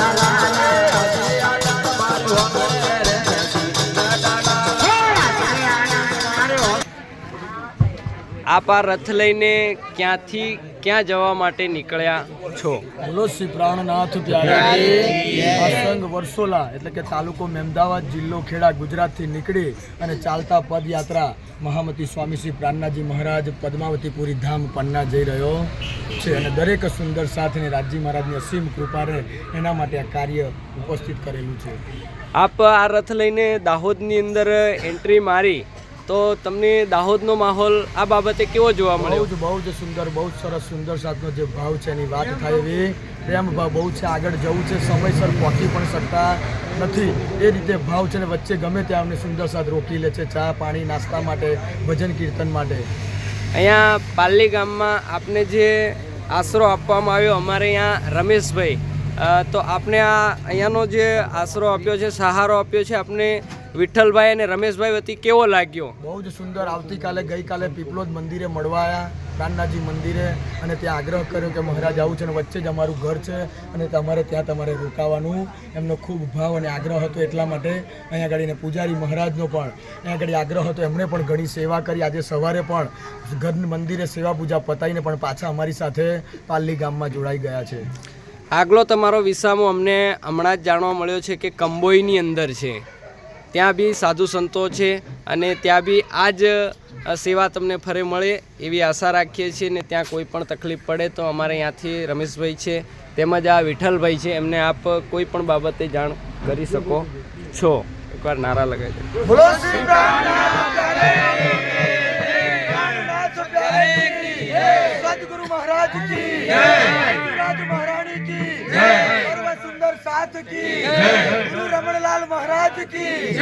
Sana આપ આ રથ લઈને ક્યાંથી ક્યાં જવા માટે નીકળ્યા છો? બોલો શ્રી પ્રાણનાથ ત્યારે સંઘ વર્ષોલા એટલે કે તાલુકો મહેમદાવાદ જિલ્લો ખેડા ગુજરાતથી નીકળી અને ચાલતા પદયાત્રા મહામતી સ્વામી શ્રી પ્રાણનાથજી મહારાજ પદ્માવતીપુરી ધામ પન્ના જઈ રહ્યો છે અને દરેક સુંદર સાથને રાજજી મહારાજની અસીમ કૃપા રહે એના માટે આ કાર્ય ઉપસ્થિત કરેલું છે. આપ આ રથ લઈને દાહોદની અંદર એન્ટ્રી મારી તો તમને દાહોદનો માહોલ આ બાબતે કેવો જોવા બહુ મળ્યો? જ બહુ જ સુંદર બહુ જ સરસ સુંદર સાથનો જે ભાવ છે એની વાત થાય એવી. પ્રેમ ભાવ બહુ છે આગળ જવું છે સમયસર પહોંચી પણ શકતા નથી. એ રીતે ભાવ છે ને વચ્ચે ગમે ત્યાં અમને સુંદર સાથ રોકી લે છે ચા પાણી નાસ્તા માટે ભજન કીર્તન માટે. અહીંયા પાલ્લી ગામમાં આપને જે આશરો આપવામાં આવ્યો અમારે અહીંયા રમેશભાઈ. તો આપને આ અહીંયાનો જે આશરો આપ્યો છે સહારો આપ્યો છે આપને વિઠ્ઠલભાઈ અને રમેશભાઈ વતી કેવો લાગ્યો? બહુ જ સુંદર. આવતીકાલે ગઈકાલે પીપલોદ મંદિરે મળવા આવ્યા પ્રાણનાથજી મંદિરે અને ત્યાં આગ્રહ કર્યો કે મહારાજ આવું છે અને વચ્ચે જ અમારું ઘર છે અને તમારે ત્યાં તમારે રોકાવાનું. એમનો ખૂબ ભાવ અને આગ્રહ હતો એટલા માટે અહીંયા આગળ પૂજારી મહારાજનો પણ. અહીંયા આગળ આગ્રહ હતો એમણે પણ ઘણી સેવા કરી. આજે સવારે પણ ઘર મંદિરે સેવા પૂજા પતાવીને પણ પાછા અમારી સાથે પાલ્લી ગામમાં જોડાઈ ગયા છે. આગલો તમારો વિસામો અમને હમણાં જ જાણવા મળ્યો છે કે કંબોઈની અંદર છે. ત્યાં બી સાધુ સંતો છે અને ત્યાં બી આ જ સેવા તમને ફરે મળે એવી આશા રાખીએ છીએ ને ત્યાં કોઈ પણ તકલીફ પડે તો અમારે અહીંયાથી રમેશભાઈ છે તેમજ આ વિઠ્ઠલભાઈ છે એમને આપ કોઈ પણ બાબતે જાણ કરી શકો છો એકવાર નારા લગાવી દો મહારાજ સુંદર સાથ કી ગુરુ રમણલાલ મહારાજ કી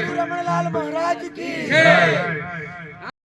ગુરુ રમણલાલ મહારાજ કી